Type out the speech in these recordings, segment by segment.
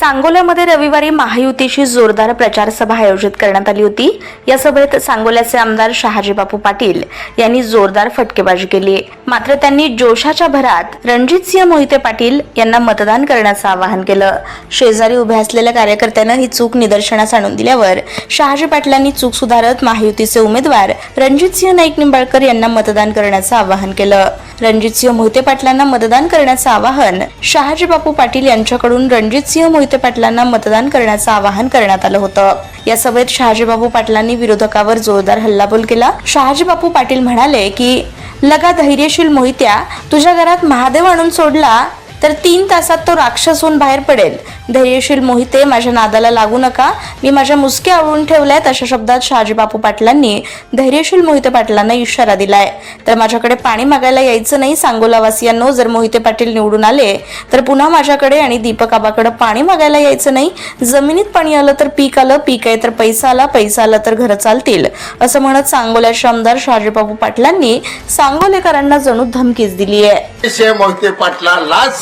सांगोल्यामध्ये रविवारी महायुतीची जोरदार प्रचार सभा आयोजित करण्यात आली होती. या सभेत सांगोल्याचे आमदार शहाजी बापू पाटील यांनी जोरदार फटकेबाजी केली. मात्र त्यांनी जोशाच्या भरात रणजितसिंह मोहिते पाटील यांना मतदान करण्याचं आवाहन केलं. शेजारी उभ्या असलेल्या कार्यकर्त्यानं ही चूक निदर्शनास आणून दिल्यावर शहाजी पाटलांनी चूक सुधारत महायुतीचे उमेदवार रणजितसिंह नाईक निंबाळकर यांना मतदान करण्याचं आवाहन केलं. रणजितसिंह मोहिते पाटलांना मतदान करण्याचं आवाहन शहाजी बापू पाटील यांच्याकडून रणजितसिंह मोहिते पाटलांना मतदान करण्याचं आवाहन करण्यात आलं होतं. या सभेत शहाजीबाबू पाटलांनी विरोधकावर जोरदार हल्लाबोल केला. शहाजीबापू पाटील म्हणाले की लगा धैर्यशील मोहित्या तुझ्या घरात महादेव आणून सोडला तर तीन तासात तो राक्षस होऊन बाहेर पडेल. धैर्यशील मोहिते माझ्या नादाला लागू नका. मी माझ्या मुसक्या आवळून ठेवल्यात अशा शब्दात शहाजी बापू पाटलांनी धैर्यशील मोहिते पाटलांना इशारा दिलाय. तर माझ्याकडे पाणी मागायला यायचं नाही सांगोलावासियांनो. जर मोहिते पाटील निवडून आले तर पुन्हा माझ्याकडे आणि दीपक आबाकडे पाणी मागायला यायचं नाही. जमिनीत पाणी आलं तर पीक आलं पीक आहे तर पैसा आला पैसा आला तर घरं चालतील. असं म्हणत सांगोल्याचे आमदार शहाजीबापू पाटलांनी सांगोलेकरांना जणू धमकीच दिली आहे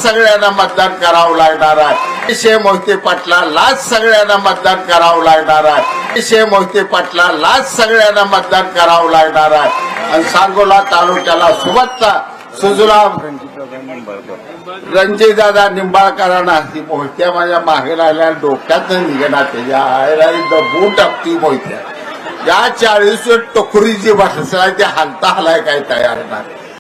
सगळ्यांना मतदान करावं लागणार आहे. विषय मोहिते पाटला लाच सगळ्यांना मतदान करावं लागणार आहे. विषय मोहिते पाटला लाच सगळ्यांना मतदान करावं लागणार आहे. आणि सांगोला तालुक्याला सुबत्ता सुजलाम रणजीदादा निंबाळकरांना ती मोहित्या माझ्या मागे राहिल्या डोक्यात निघणार त्याच्या आयला बूट आपती मोहित्या या चाळीस टोकरी जी बसलाय ते हलता हलाय काय तयार नाही.